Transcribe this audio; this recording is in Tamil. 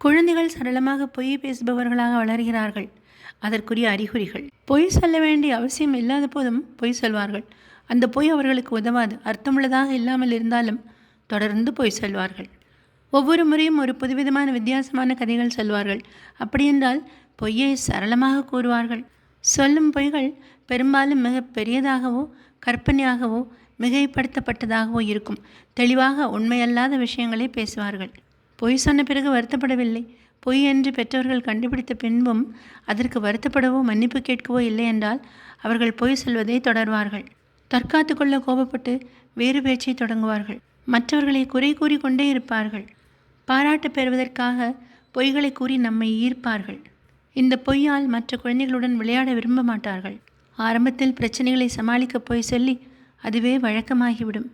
குழந்தைகள் சரளமாக பொய் பேசுபவர்களாக வளர்கிறார்கள். அதற்குரிய அறிகுறிகள். பொய் சொல்ல வேண்டிய அவசியம் இல்லாத போதும் பொய் சொல்வார்கள். அந்த பொய் அவர்களுக்கு உதவாது. அர்த்தமுள்ளதாக இல்லாமல் இருந்தாலும் தொடர்ந்து பொய் சொல்வார்கள். ஒவ்வொரு முறையும் ஒரு புதுவிதமான வித்தியாசமான கதைகள் சொல்வார்கள். அப்படியென்றால் பொய்யை சரளமாக கூறுவார்கள். சொல்லும் பொய்கள் பெரும்பாலும் மிக பெரியதாகவோ கற்பனையாகவோ மிகைப்படுத்தப்பட்டதாகவோ இருக்கும். தெளிவாக உண்மையல்லாத விஷயங்களை பேசுவார்கள். பொய் சொன்ன பிறகு வருத்தப்படவில்லை. பொய் என்று பெற்றவர்கள் கண்டுபிடித்த பின்பும் அதற்கு வருத்தப்படவோ மன்னிப்பு கேட்கவோ இல்லை என்றால் அவர்கள் பொய் சொல்வதை தொடர்வார்கள். தற்காத்து கொள்ள கோபப்பட்டு வேறு பேச்சை தொடங்குவார்கள். மற்றவர்களை குறை கூறி கொண்டே இருப்பார்கள். பாராட்டு பெறுவதற்காக பொய்களை கூறி நம்மை ஈர்ப்பார்கள். இந்த பொய்யால் மற்ற குழந்தைகளுடன் விளையாட விரும்ப மாட்டார்கள். ஆரம்பத்தில் பிரச்சனைகளை சமாளிக்க போய் சொல்லி அதுவே வழக்கமாகிவிடும்.